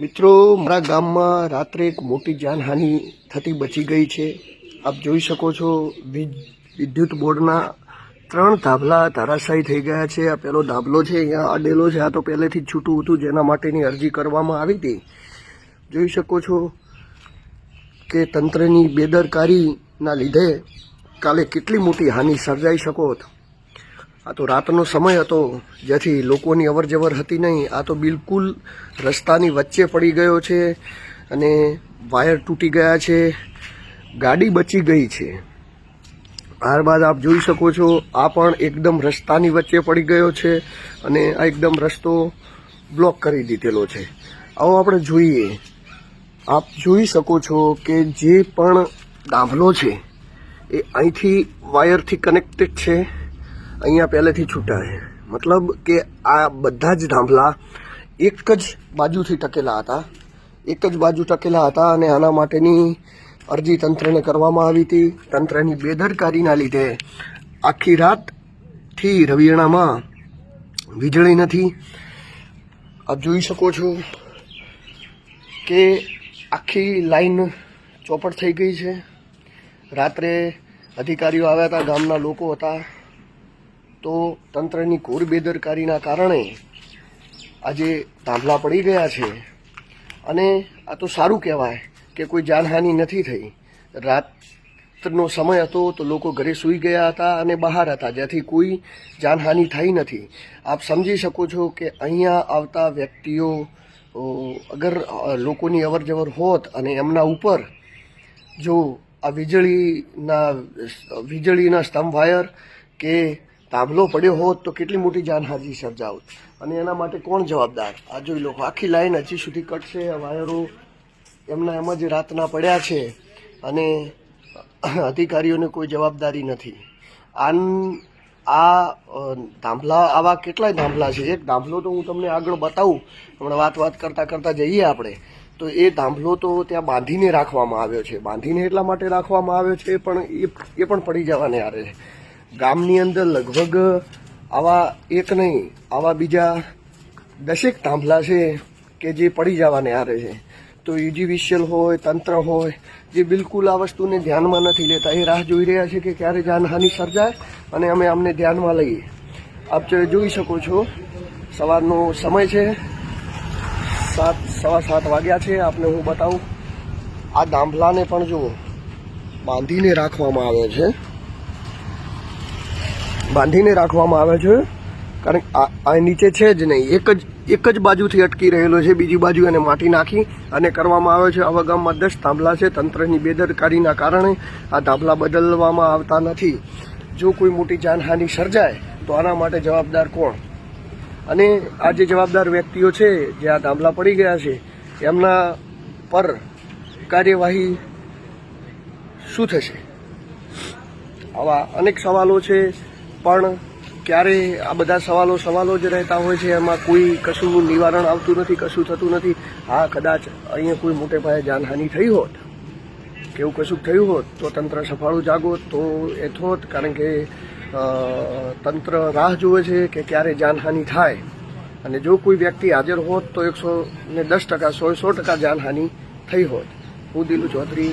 મિત્રો, મારા ગામમાં રાત્રે એક મોટી જાનહાનિ થતી બચી ગઈ છે. આપ જોઈ શકો છો વિદ્યુત બોર્ડના ત્રણ ધાબલા ધરાશાયી થઈ ગયા છે. આ પેલો ધાબલો છે, અહીંયા અડેલો છે. આ તો પહેલેથી જ છૂટું હતું, જેના માટેની અરજી કરવામાં આવી હતી. જોઈ શકો છો કે તંત્રની બેદરકારીના લીધે કાલે કેટલી મોટી હાનિ સર્જાઈ શકોત આ તો રાતનો સમય હતો જેથી લોકોની અવર જવર હતી નહીં. આ તો બિલકુલ રસ્તાની વચ્ચે પડી ગયો છે અને વાયર તૂટી ગયા છે. ગાડી બચી ગઈ છે. ત્યારબાદ આપ જોઈ શકો છો, આ પણ એકદમ રસ્તાની વચ્ચે પડી ગયો છે અને આ એકદમ રસ્તો બ્લોક કરી દીધેલો છે. આવો આપણે જોઈએ. આપ જોઈ શકો છો કે જે પણ ડાંભલો છે, એ અહીંથી વાયરથી કનેક્ટેડ છે. અહીંયા પહેલેથી છૂટા છે. મતલબ કે આ બધા જ ધાંભલા એક જ બાજુથી ટકેલા હતા. એક જ બાજુ ટકેલા હતા અને આના માટેની અરજી તંત્રને કરવામાં આવી હતી. તંત્રની બેદરકારીના લીધે આખી રાતથી રવિયાણામાં વીજળી નથી. આપ જોઈ શકો છો કે આખી લાઈન ચોપટ થઈ ગઈ છે. રાત્રે અધિકારીઓ આવ્યા હતા, ગામના લોકો હતા. તો તંત્રની ઘોર બેદરકારીના કારણે આજે થાંભલા પડી ગયા છે. અને આ તો સારું કહેવાય કે કોઈ જાનહાનિ નથી થઈ. રાતનો સમય હતો તો લોકો ઘરે સૂઈ ગયા હતા અને બહાર હતા જેથી કોઈ જાનહાનિ થઈ નથી. આપ સમજી શકો છો કે અહીંયા આવતા વ્યક્તિઓ અગર લોકોની અવર જવર હોત અને એમના ઉપર જો આ વીજળીના વીજળીના સ્તંભ વાયર કે તાંભલો પડ્યો હોત તો કેટલી મોટી જાનહાજી સર્જાવત. અને એના માટે કોણ જવાબદાર? આ જોઈ લો, આખી લાઈન હજી સુધી કટશે વાયરો એમના એમ જ રાતના પડ્યા છે અને અધિકારીઓને કોઈ જવાબદારી નથી. આન, આ ધાંભલા આવા કેટલાય ધાંભલા છે? એક ધાંભલો તો હું તમને આગળ બતાવું, હમણાં વાત વાત કરતાં કરતાં જઈએ આપણે. તો એ ધાંભલો તો ત્યાં બાંધીને રાખવામાં આવ્યો છે. બાંધીને એટલા માટે રાખવામાં આવ્યો છે, પણ એ એ પણ પડી જવાને આરે. છે ગામની અંદર લગભગ આવા એક નહીં, આવા બીજા દસેક થાંભલા છે કે જે પડી જવાને આરે છે. તો યુજીવિશિયલ હોય, તંત્ર હોય, જે બિલકુલ આ વસ્તુને ધ્યાનમાં નથી લેતા. એ રાહ જોઈ રહ્યા છે કે ક્યારે જાનહાનિ સર્જાય અને અમે અમને ધ્યાનમાં લઈએ. આપ જોઈ શકો છો, સવારનો સમય છે. સાત, સવા સાત વાગ્યા છે. આપને હું બતાવું. આ દાંભલાને પણ જુઓ. બાંધીને રાખવામાં આવે છે. બાંધીને રાખવામાં આવે છે. કારણ કે આ નીચે છે જ નહીં. એક જ એક જ બાજુથી અટકી રહેલો છે. બીજી બાજુ એને માટી નાખી અને કરવામાં આવે છે. આવા ગામમાં દસ થાંભલા છે. તંત્રની બેદરકારીના કારણે આ થાંભલા બદલવામાં આવતા નથી. જો કોઈ મોટી જાનહાનિ સર્જાય, તો આના માટે જવાબદાર કોણ? અને આ જે જવાબદાર વ્યક્તિઓ છે, જે આ થાંભલા પડી ગયા છે, એમના પર કાર્યવાહી શું થશે? આવા અનેક સવાલો છે. પણ ક્યારેય આ બધા સવાલો સવાલો જ રહેતા હોય છે. એમાં કોઈ કશું નિવારણ આવતું નથી, કશું થતું નથી. હા, કદાચ અહીંયા કોઈ મોટે પાયે જાનહાનિ થઈ હોત, કે એવું કશું થયું હોત, તો તંત્ર સફાળું જાગોત તો એ થોત. કારણ કે તંત્ર રાહ જુએ છે કે ક્યારે જાનહાનિ થાય. અને જો કોઈ વ્યક્તિ હાજર હોત તો એકસો ને દસ ટકા સો સો ટકા જાનહાનિ થઈ હોત. હું દિલુ ચૌધરી